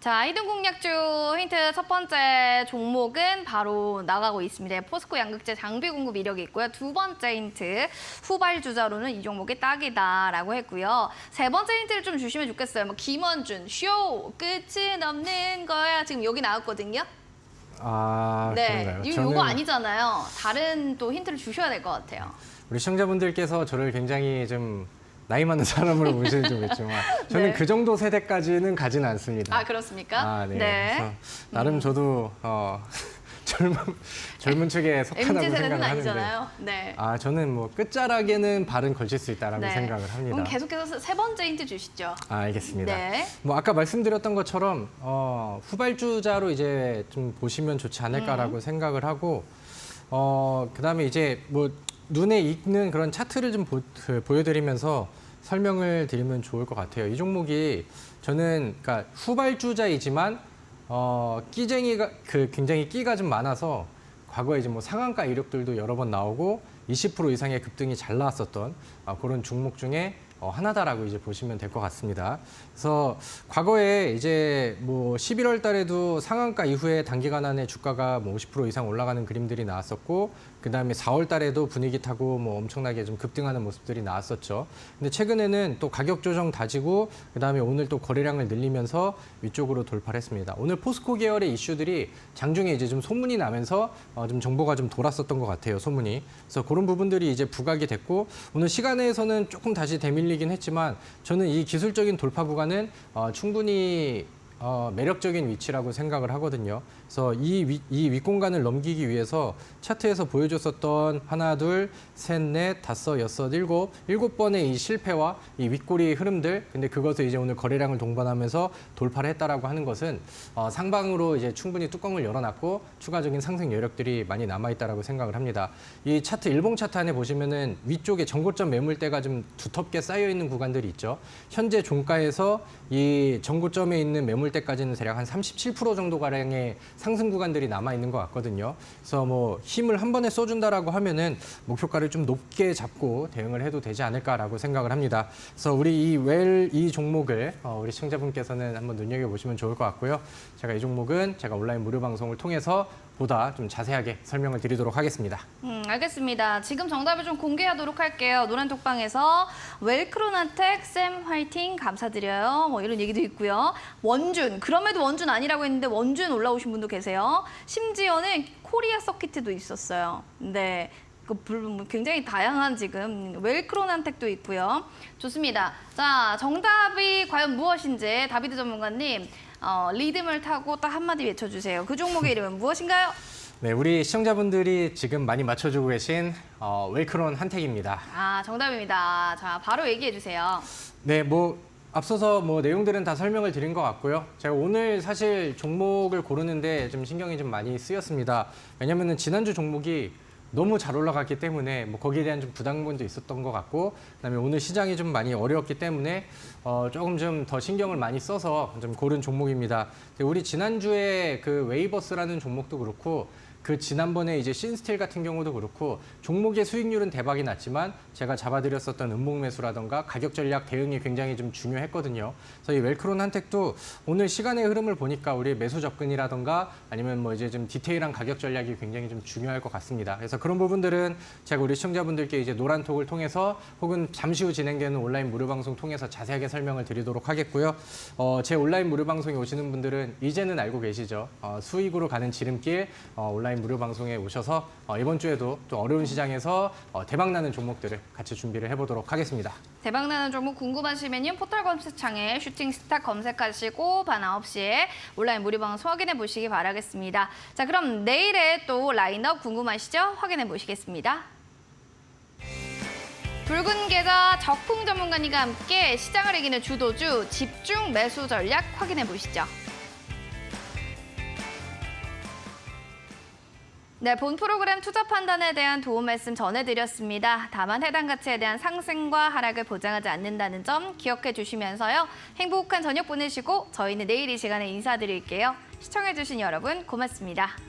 자, 이등 공략주 힌트 첫 번째 종목은 바로 나가고 있습니다. 포스코 양극재 장비 공급 이력이 있고요. 두 번째 힌트 후발 주자로는 이 종목이 딱이다라고 했고요. 세 번째 힌트를 좀 주시면 좋겠어요. 뭐 김원준 쇼 끝은 없는 거야 지금 여기 나왔거든요. 아, 네, 그런가요? 이- 저는 아니잖아요. 다른 또 힌트를 주셔야 될 것 같아요. 우리 시청자분들께서 저를 굉장히 좀 나이 많은 사람으로 보시는 좀 있지만 저는 네. 그 정도 세대까지는 가진 않습니다. 아 그렇습니까? 아, 네. 그래서 나름 음. 저도 어, 젊은 젊은 축에 속하다고 MZ 세대는 생각을 하는데 아니잖아요. 네. 아 저는 뭐 끝자락에는 발은 걸칠 수 있다라고 네. 생각을 합니다. 그럼 계속해서 세 번째 힌트 주시죠. 아, 알겠습니다. 네. 뭐 아까 말씀드렸던 것처럼 어, 후발주자로 이제 좀 보시면 좋지 않을까라고 음. 생각을 하고 어, 그다음에 이제 뭐 눈에 익는 그런 차트를 좀 보, 그, 보여드리면서 설명을 드리면 좋을 것 같아요. 이 종목이 저는 그러니까 후발주자이지만 어, 끼쟁이가 그 굉장히 끼가 좀 많아서 과거에 이제 뭐 상한가 이력들도 여러 번 나오고 20% 이상의 급등이 잘 나왔었던 아, 그런 종목 중에 어, 하나다라고 이제 보시면 될 것 같습니다. 그래서 과거에 이제 뭐 11월 달에도 상한가 이후에 단기간 안에 주가가 뭐 50% 이상 올라가는 그림들이 나왔었고 그다음에 4월 달에도 분위기 타고 뭐 엄청나게 좀 급등하는 모습들이 나왔었죠. 근데 최근에는 또 가격 조정 다지고 그다음에 오늘 또 거래량을 늘리면서 위쪽으로 돌파를 했습니다. 오늘 포스코 계열의 이슈들이 장중에 이제 좀 소문이 나면서 어, 좀 정보가 좀 돌았었던 것 같아요. 소문이. 그래서 그런 부분들이 이제 부각이 됐고 오늘 시간에서는 조금 다시 대밀 리긴 했지만 저는 이 기술적인 돌파 구간은 어, 충분히 어, 매력적인 위치라고 생각을 하거든요. 그래서 이, 위, 이 윗공간을 넘기기 위해서 차트에서 보여줬었던 하나, 둘, 셋, 넷, 다섯, 여섯, 일곱, 일곱 번의 이 실패와 이 윗꼬리 흐름들, 근데 그것을 이제 오늘 거래량을 동반하면서 돌파를 했다라고 하는 것은 어, 상방으로 이제 충분히 뚜껑을 열어놨고 추가적인 상승 여력들이 많이 남아있다라고 생각을 합니다. 이 차트, 일봉 차트 안에 보시면은 위쪽에 전고점 매물대가 좀 두텁게 쌓여 있는 구간들이 있죠. 현재 종가에서 이 전고점에 있는 매물 대까지는 대략 한 37% 정도 가량의 상승 구간들이 남아 있는 것 같거든요. 그래서 뭐 힘을 한 번에 써준다라고 하면은 목표가를 좀 높게 잡고 대응을 해도 되지 않을까라고 생각을 합니다. 그래서 우리 이 웰 이 종목을 어, 우리 시청자분께서는 한번 눈여겨 보시면 좋을 것 같고요. 제가 이 종목은 제가 온라인 무료 방송을 통해서 보다 좀 자세하게 설명을 드리도록 하겠습니다. 음, 알겠습니다. 지금 정답을 좀 공개하도록 할게요. 노란톡방에서 웰크로나텍 쌤 화이팅 감사드려요. 뭐 이런 얘기도 있고요. 원준 그럼에도 원준 아니라고 했는데 원준 올라오신 분도 계세요. 심지어는 코리아 서키트도 있었어요. 네. 그뭐 굉장히 다양한 지금 웰크로난텍도 있고요. 좋습니다. 자, 정답이 과연 무엇인지 다비드 전문가님 어, 리듬을 타고 딱 한마디 외쳐주세요. 그 종목의 이름은 무엇인가요? 네, 우리 시청자분들이 지금 많이 맞춰주고 계신 어, 웰크론 한택입니다. 아, 정답입니다. 자, 바로 얘기해 주세요. 네, 뭐 앞서서 뭐 내용들은 다 설명을 드린 것 같고요. 제가 오늘 사실 종목을 고르는데 좀 신경이 좀 많이 쓰였습니다. 왜냐면은 지난주 종목이 너무 잘 올라갔기 때문에 뭐 거기에 대한 좀 부담감도 있었던 것 같고 그다음에 오늘 시장이 좀 많이 어려웠기 때문에 어 조금 좀 더 신경을 많이 써서 좀 고른 종목입니다. 우리 지난주에 그 웨이버스라는 종목도 그렇고 그 지난번에 이제 신스틸 같은 경우도 그렇고 종목의 수익률은 대박이 났지만 제가 잡아드렸었던 음목 매수라던가 가격 전략 대응이 굉장히 좀 중요했거든요. 그래서 이 웰크론 한택도 오늘 시간의 흐름을 보니까 우리 매수 접근이라던가 아니면 뭐 이제 좀 디테일한 가격 전략이 굉장히 좀 중요할 것 같습니다. 그래서 그런 부분들은 제가 우리 시청자분들께 이제 노란톡을 통해서 혹은 잠시 후 진행되는 온라인 무료 방송 통해서 자세하게 설명을 드리도록 하겠고요. 어, 제 온라인 무료 방송에 오시는 분들은 이제는 알고 계시죠. 어, 수익으로 가는 지름길 어, 온라인 무료 방송에 오셔서 어, 이번 주에도 또 어려운 시장에서 어, 대박나는 종목들을 같이 준비를 해보도록 하겠습니다. 대박나는 종목 궁금하시면요. 포털 검색창에 슈팅스타 검색하시고 밤 9시에 온라인 무료 방송 확인해 보시기 바라겠습니다. 자, 그럼 내일의 또 라인업 궁금하시죠? 확인해 보시겠습니다. 붉은 계좌 적풍 전문가님과 함께 시장을 이기는 주도주 집중 매수 전략 확인해 보시죠. 네, 본 프로그램 투자 판단에 대한 도움 말씀 전해드렸습니다. 다만 해당 가치에 대한 상승과 하락을 보장하지 않는다는 점 기억해 주시면서요. 행복한 저녁 보내시고 저희는 내일 이 시간에 인사드릴게요. 시청해주신 여러분 고맙습니다.